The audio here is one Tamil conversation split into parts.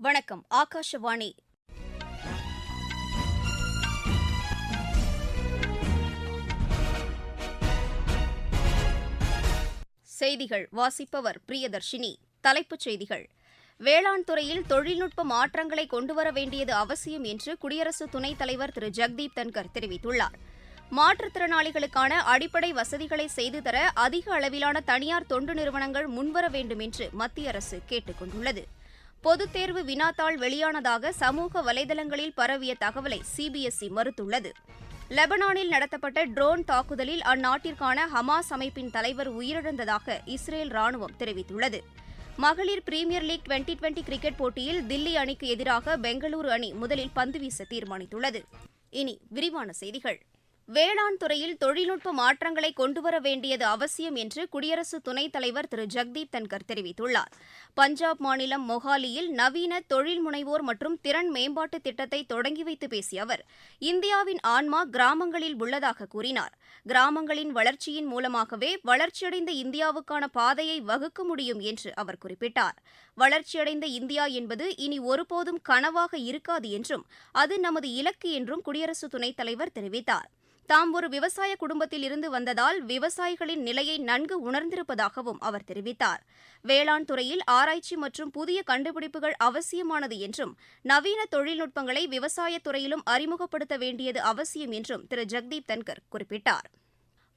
வணக்கம் ஆகாஷவாணி. செய்திகள் வாசிப்பவர் பிரியதர்ஷினி. தலைப்புச் செய்திகள். வேளாண் துறையில் தொழில்நுட்ப மாற்றங்களை கொண்டுவர வேண்டியது அவசியம் என்று குடியரசு துணைத் தலைவர் திரு. ஜெக்தீப் தன்கர் தெரிவித்துள்ளார். மாற்றுத்திறனாளிகளுக்கான அடிப்படை வசதிகளை செய்து தர அதிக அளவிலான தனியார் தொண்டு நிறுவனங்கள் முன்வர வேண்டும் என்று மத்திய அரசு கேட்டுக் கொண்டுள்ளது. பொதுத் தேர்வு வினாத்தாள் வெளியானதாக சமூக வலைதளங்களில் பரவிய தகவலை சிபிஎஸ்இ மறுத்துள்ளது. லெபனானில் நடத்தப்பட்ட ட்ரோன் தாக்குதலில் அந்நாட்டிற்கான ஹமாஸ் அமைப்பின் தலைவர் உயிரிழந்ததாக இஸ்ரேல் ராணுவம் தெரிவித்துள்ளது. மகளிர் premier league twenty twenty cricket போட்டியில் தில்லி அணிக்கு எதிராக பெங்களூரு அணி முதலில் பந்து வீச தீர்மானித்துள்ளது. இனி விரிவான செய்திகள். வேளாண் துறையில் தொழில்நுட்ப மாற்றங்களை கொண்டுவர வேண்டியது அவசியம் என்று குடியரசு துணைத் தலைவர் திரு. ஜெக்தீப் தன்கர் தெரிவித்துள்ளார். பஞ்சாப் மாநிலம் மொஹாலியில் நவீன தொழில் முனைவோர் மற்றும் திறன் மேம்பாட்டு திட்டத்தை தொடங்கி வைத்து பேசிய அவர் இந்தியாவின் ஆன்மா கிராமங்களில் உள்ளதாக கூறினார். கிராமங்களின் வளர்ச்சியின் மூலமாகவே வளர்ச்சியடைந்த இந்தியாவுக்கான பாதையை வகுக்க முடியும் என்று அவர் குறிப்பிட்டார். வளர்ச்சியடைந்த இந்தியா என்பது இனி ஒருபோதும் கனவாக இருக்காது என்றும் அது நமது இலக்கு என்றும் குடியரசு துணைத் தலைவர் தெரிவித்தார். தாம் ஒரு விவசாய குடும்பத்தில் இருந்து வந்ததால் விவசாயிகளின் நிலையை நன்கு உணர்ந்திருப்பதாகவும் அவர் தெரிவித்தார். வேளாண் துறையில் ஆராய்ச்சி மற்றும் புதிய கண்டுபிடிப்புகள் அவசியமானது என்றும் நவீன தொழில்நுட்பங்களை விவசாயத் துறையிலும் அறிமுகப்படுத்த வேண்டியது அவசியம் என்றும் திரு. ஜெக்தீப் தன்கர் குறிப்பிட்டார்.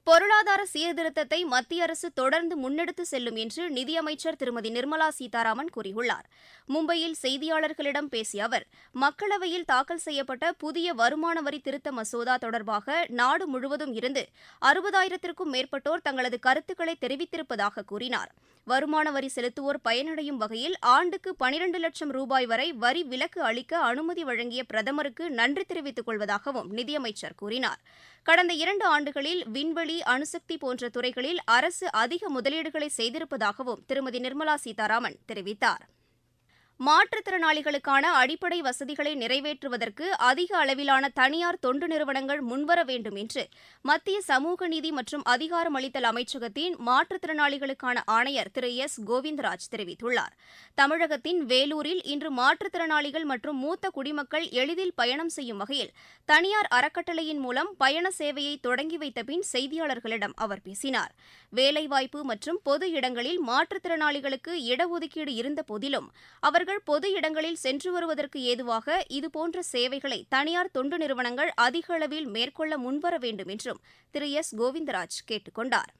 பொருளாதார சீர்திருத்தத்தை மத்திய அரசு தொடர்ந்து முன்னெடுத்து செல்லும் என்று நிதியமைச்சர் திருமதி நிர்மலா சீதாராமன் கூறியுள்ளார். மும்பையில் செய்தியாளர்களிடம் பேசிய அவர் மக்களவையில் தாக்கல் செய்யப்பட்ட புதிய வருமான வரி திருத்த மசோதா தொடர்பாக நாடு முழுவதும் இருந்து அறுபதாயிரத்திற்கும் மேற்பட்டோர் தங்களது கருத்துக்களை தெரிவித்திருப்பதாக கூறினார். வருமான வரி செலுத்துவோர் பயனடையும் வகையில் ஆண்டுக்கு பனிரண்டு லட்சம் ரூபாய் வரை வரி விலக்கு அளிக்க அனுமதி வழங்கிய பிரதமருக்கு நன்றி தெரிவித்துக் கொள்வதாகவும் நிதியமைச்சர் கூறினார். கடந்த இரண்டு ஆண்டுகளில் விண்வெளி அணுசக்தி போன்ற துறைகளில் அரசு அதிக முதலீடுகளை செய்திருப்பதாகவும் திருமதி நிர்மலா சீதாராமன் தெரிவித்தார். மாற்றுத்திறனாளிகளுக்கான அடிப்படை வசதிகளை நிறைவேற்றுவதற்கு அதிக அளவிலான தனியார் தொண்டு நிறுவனங்கள் முன்வர வேண்டும் என்று மத்திய சமூக நீதி மற்றும் அதிகாரமளித்தல் அமைச்சகத்தின் மாற்றுத்திறனாளிகளுக்கான ஆணையர் திரு எஸ். கோவிந்தராஜ் தெரிவித்துள்ளார். தமிழகத்தின் வேலூரில் இன்று மாற்றுத்திறனாளிகள் மற்றும் மூத்த குடிமக்கள் எளிதில் பயணம் செய்யும் வகையில் தனியார் அறக்கட்டளையின் மூலம் பயண சேவையை தொடங்கி வைத்த பின் செய்தியாளர்களிடம் அவர் பேசினார். வேலைவாய்ப்பு மற்றும் பொது இடங்களில் மாற்றுத்திறனாளிகளுக்கு இடஒதுக்கீடு இருந்த போதிலும் அவர்கள் பொது இடங்களில் சென்று வருவதற்கு ஏதுவாக இதுபோன்ற சேவைகளை தனியார் தொண்டு நிறுவனங்கள் அதிக அளவில் மேற்கொள்ள முன்வர வேண்டும் என்றும் திரு. எஸ். கோவிந்தராஜ் கேட்டுக் கொண்டார்.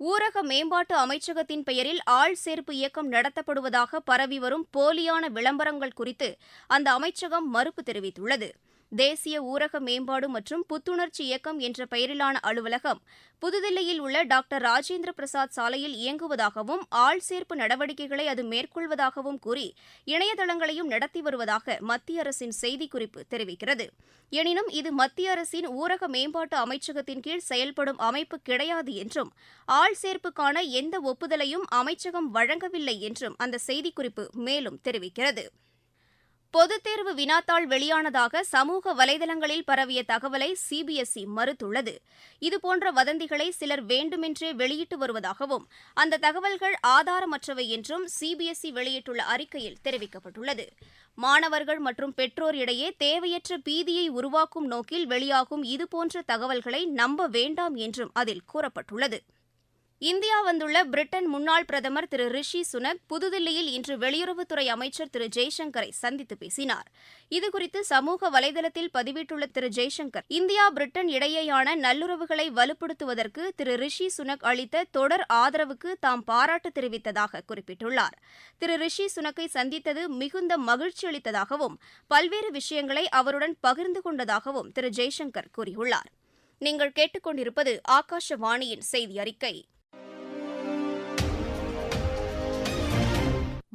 ஊரக மேம்பாட்டு அமைச்சகத்தின் பெயரில் ஆள் சேர்ப்பு இயக்கம் நடத்தப்படுவதாக பரவி வரும் போலியான விளம்பரங்கள் குறித்து அந்த அமைச்சகம் மறுப்பு தெரிவித்துள்ளது. தேசிய ஊரக மேம்பாடு மற்றும் புத்துணர்ச்சி இயக்கம் என்ற பெயரிலான அலுவலகம் புதுதில்லியில் உள்ள டாக்டர் ராஜேந்திர பிரசாத் சாலையில் இயங்குவதாகவும் ஆள் சேர்ப்பு நடவடிக்கைகளை அது மேற்கொள்வதாகவும் கூறி இணையதளங்களையும் நடத்தி வருவதாக மத்திய அரசின் செய்திக்குறிப்பு தெரிவிக்கிறது. எனினும் இது மத்திய அரசின் ஊரக மேம்பாட்டு அமைச்சகத்தின் கீழ் செயல்படும் அமைப்பு கிடையாது என்றும் ஆள் சேர்ப்புக்கான எந்த ஒப்புதலையும் அமைச்சகம் வழங்கவில்லை என்றும் அந்த செய்திக்குறிப்பு மேலும் தெரிவிக்கிறது. பொதுத் தேர்வு வினாத்தாள் வெளியானதாக சமூக வலைதளங்களில் பரவிய தகவலை சிபிஎஸ்இ மறுத்துள்ளது. இதுபோன்ற வதந்திகளை சிலர் வேண்டுமென்றே வெளியிட்டு வருவதாகவும் அந்த தகவல்கள் ஆதாரமற்றவை என்றும் சிபிஎஸ்இ வெளியிட்டுள்ள அறிக்கையில் தெரிவிக்கப்பட்டுள்ளது. மாணவர்கள் மற்றும் பெற்றோர் இடையே தேவையற்ற பீதியை உருவாக்கும் நோக்கில் வெளியாகும் இதுபோன்ற தகவல்களை நம்ப வேண்டாம் என்றும் அதில் கூறப்பட்டுள்ளது. இந்தியா வந்துள்ள பிரிட்டன் முன்னாள் பிரதமர் திரு ரிஷி சுனக் புதுதில்லியில் இன்று வெளியுறவுத்துறை அமைச்சர் திரு ஜெய்சங்கரை சந்தித்து பேசினார். இதுகுறித்து சமூக வலைதளத்தில் பதிவிட்டுள்ள திரு ஜெய்சங்கர் இந்தியா பிரிட்டன் இடையேயான நல்லுறவுகளை வலுப்படுத்துவதற்கு திரு ரிஷி சுனக் அளித்த தொடர் ஆதரவுக்கு தாம் பாராட்டு தெரிவித்ததாக குறிப்பிட்டுள்ளார். திரு ரிஷி சுனக்கை சந்தித்தது மிகுந்த மகிழ்ச்சி அளித்ததாகவும் பல்வேறு விஷயங்களை அவருடன் பகிர்ந்து கொண்டதாகவும் திரு ஜெய்சங்கர் கூறியுள்ளார். நீங்கள் கேட்டுக்கொண்டிருப்பது ஆகாஷவாணியின் செய்தி அறிக்கை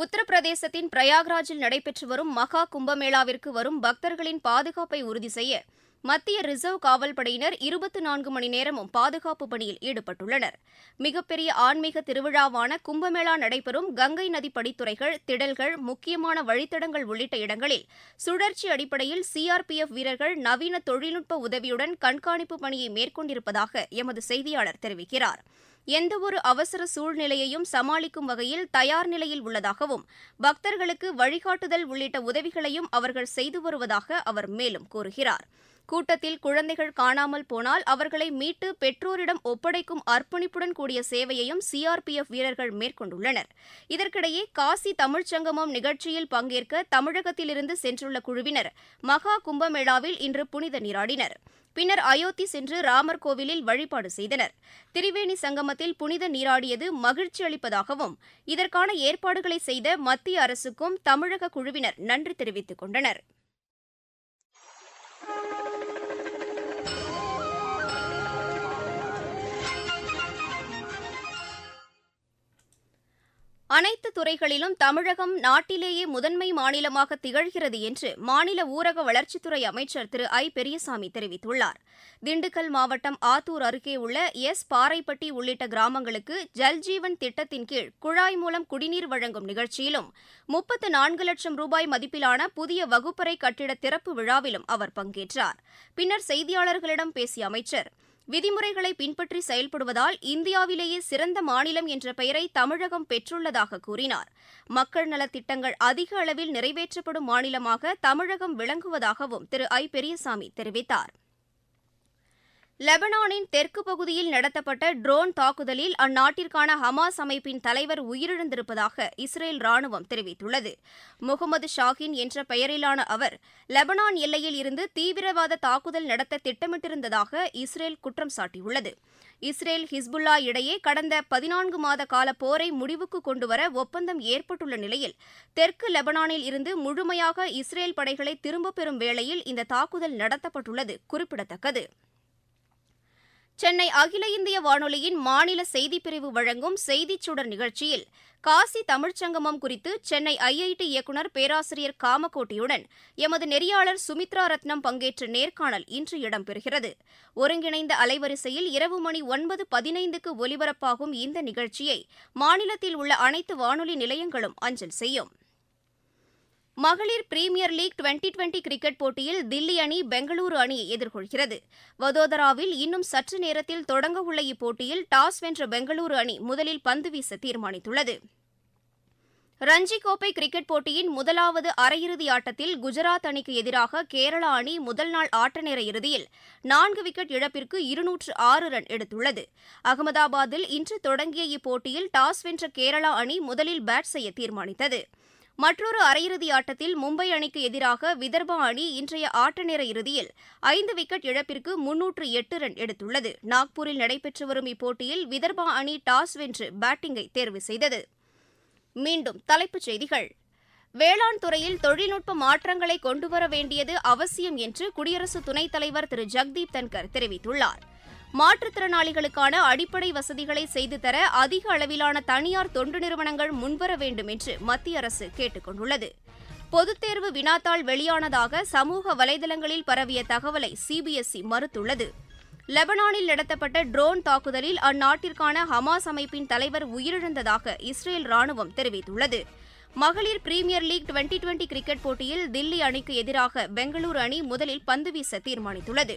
உத்தரப்பிரதேசத்தின் பிரயாக்ராஜில் நடைபெற்று வரும் மகா கும்பமேளாவிற்கு வரும் பக்தர்களின் பாதுகாப்பை உறுதி செய்ய மத்திய ரிசர்வ் காவல் படையினர் இருபத்தி நான்கு மணி நேரமும் பாதுகாப்பு பணியில் ஈடுபட்டுள்ளனர். மிகப்பெரிய ஆன்மீக திருவிழாவான கும்பமேளா நடைபெறும் கங்கை நதி படித்துறைகள் திடல்கள் முக்கியமான வழித்தடங்கள் உள்ளிட்ட இடங்களில் சுழற்சி அடிப்படையில் சிஆர்பிஎஃப் வீரர்கள் நவீன தொழில்நுட்ப உதவியுடன் கண்காணிப்பு பணியை மேற்கொண்டிருப்பதாக எமது செய்தியாளர் தெரிவிக்கிறார். எந்தவொரு அவசர சூழ்நிலையையும் சமாளிக்கும் வகையில் தயார் நிலையில் உள்ளதாகவும் பக்தர்களுக்கு வழிகாட்டுதல் உள்ளிட்ட உதவிகளையும் அவர்கள் செய்து வருவதாக அவர் மேலும் கூறுகிறார். கூட்டத்தில் குழந்தைகள் காணாமல் போனால் அவர்களை மீட்டு பெற்றோரிடம் ஒப்படைக்கும் அர்ப்பணிப்புடன் கூடிய சேவையையும் சிஆர்பிஎஃப் வீரர்கள் மேற்கொண்டுள்ளனர். இதற்கிடையே காசி தமிழ்ச் சங்கமம் நிகழ்ச்சியில் பங்கேற்க தமிழகத்திலிருந்து சென்றுள்ள குழுவினர் மகா கும்பமேளாவில் இன்று புனித நீராடினர். பின்னர் அயோத்தி சென்று ராமர் கோவிலில் வழிபாடு செய்தனர். திரிவேணி சங்கமத்தில் புனித நீராடியது மகிழ்ச்சி அளிப்பதாகவும் இதற்கான ஏற்பாடுகளை செய்த மத்திய அரசுக்கும் தமிழக குழுவினர் நன்றி தெரிவித்துக் கொண்டனர். அனைத்து துறைகளிலும் தமிழகம் நாட்டிலேயே முதன்மை மாநிலமாக திகழ்கிறது என்று மாநில ஊரக வளர்ச்சித்துறை அமைச்சர் திரு. ஐ. பெரியசாமி தெரிவித்துள்ளார். திண்டுக்கல் மாவட்டம் ஆத்தூர் அருகே உள்ள எஸ். பாறைப்பட்டி உள்ளிட்ட கிராமங்களுக்கு ஜல்ஜீவன் திட்டத்தின் கீழ் குழாய் மூலம் குடிநீர் வழங்கும் நிகழ்ச்சியிலும் முப்பத்து நான்கு லட்சம் ரூபாய் மதிப்பிலான புதிய வகுப்பறை கட்டிட திறப்பு விழாவிலும் அவர் பங்கேற்றார். பின்னர் செய்தியாளர்களிடம் பேசிய அமைச்சர் விதிமுறைகளை பின்பற்றி செயல்படுவதால் இந்தியாவிலேயே சிறந்த மாநிலம் என்ற பெயரை தமிழகம் பெற்றுள்ளதாக கூறினார். மக்கள் நலத் திட்டங்கள் அதிக அளவில் நிறைவேற்றப்படும் மாநிலமாக தமிழகம் விளங்குவதாகவும் திரு. ஐ. பெரியசாமி தெரிவித்தார். லெபனானின் தெற்கு பகுதியில் நடத்தப்பட்ட ட்ரோன் தாக்குதலில் அந்நாட்டிற்கான ஹமாஸ் அமைப்பின் தலைவர் உயிரிழந்திருப்பதாக இஸ்ரேல் ராணுவம் தெரிவித்துள்ளது. முகமது ஷாஹின் என்ற பெயரிலான அவர் லெபனான் எல்லையில் இருந்து தீவிரவாத தாக்குதல் நடத்த திட்டமிட்டிருந்ததாக இஸ்ரேல் குற்றம் சாட்டியுள்ளது. இஸ்ரேல் ஹிஸ்புல்லா இடையே கடந்த பதினான்கு மாத கால போரை முடிவுக்கு கொண்டுவர ஒப்பந்தம் ஏற்பட்டுள்ள நிலையில் தெற்கு லெபனானில் இருந்து முழுமையாக இஸ்ரேல் படைகளை திரும்பப் பெறும் வேளையில் இந்த தாக்குதல் நடத்தப்பட்டுள்ளது குறிப்பிடத்தக்கது. சென்னை அகில இந்திய வானொலியின் மாநில செய்திப்பிரிவு வழங்கும் செய்திச் சுடர் நிகழ்ச்சியில் காசி தமிழ்ச்சங்கமம் குறித்து சென்னை ஐஐடி இயக்குநர் பேராசிரியர் காமகோட்டியுடன் எமது நெறியாளர் சுமித்ரா ரத்னம் பங்கேற்ற நேர்காணல் இன்று இடம்பெறுகிறது. ஒருங்கிணைந்த அலைவரிசையில் இரவு மணி ஒன்பது பதினைந்துக்கு ஒலிபரப்பாகும் இந்த நிகழ்ச்சியை மாநிலத்தில் உள்ள அனைத்து வானொலி நிலையங்களும் அஞ்சல் செய்யும். மகளிர் premier league twenty twenty cricket போட்டியில் தில்லி அணி பெங்களூரு அணியை எதிர்கொள்கிறது. வதோதராவில் இன்னும் சற்று நேரத்தில் தொடங்கவுள்ள இப்போட்டியில் டாஸ் வென்ற பெங்களூரு அணி முதலில் பந்து வீச தீர்மானித்துள்ளது. ரஞ்சி கோப்பை கிரிக்கெட் போட்டியின் முதலாவது அரையிறுதி ஆட்டத்தில் குஜராத் அணிக்கு எதிராக கேரளா அணி முதல் நாள் ஆட்ட நேர இறுதியில் நான்கு விக்கெட் இழப்பிற்கு இருநூற்று ஆறு ரன் எடுத்துள்ளது. அகமதாபாத்தில் இன்று தொடங்கிய இப்போட்டியில் டாஸ் வென்ற கேரளா அணி முதலில் பேட் செய்ய தீர்மானித்தது. மற்றொரு அரையிறுதி ஆட்டத்தில் மும்பை அணிக்கு எதிராக விதர்பா அணி இன்றைய ஆட்ட நேர இறுதியில் ஐந்து விக்கெட் இழப்பிற்கு முன்னூற்று எட்டு ரன் எடுத்துள்ளது. நாக்பூரில் நடைபெற்று வரும் இப்போட்டியில் விதர்பா அணி டாஸ் வென்று பேட்டிங்கை தேர்வு செய்தது. மீண்டும் தலைப்புச் செய்திகள். வேளாண் துறையில் தொழில்நுட்ப மாற்றங்களை கொண்டுவர வேண்டியது அவசியம் என்று குடியரசு துணைத் தலைவர் திரு. ஜெக்தீப் தன்கர் தெரிவித்துள்ளார். மாற்றுத்திறனாளிகளுக்கான அடிப்படை வசதிகளை செய்து தர அதிக அளவிலான தனியார் தொண்டு நிறுவனங்கள் முன்வர வேண்டும் என்று மத்திய அரசு கேட்டுக் கொண்டுள்ளது. பொதுத் தேர்வு வினாத்தாள் வெளியானதாக சமூக வலைதளங்களில் பரவிய தகவலை சிபிஎஸ்இ மறுத்துள்ளது. லெபனானில் நடத்தப்பட்ட ட்ரோன் தாக்குதலில் அந்நாட்டிற்கான ஹமாஸ் அமைப்பின் தலைவர் உயிரிழந்ததாக இஸ்ரேல் ராணுவம் தெரிவித்துள்ளது. மகளிர் premier league twenty twenty cricket போட்டியில் தில்லி அணிக்கு எதிராக பெங்களூரு அணி முதலில் பந்து வீச தீர்மானித்துள்ளது.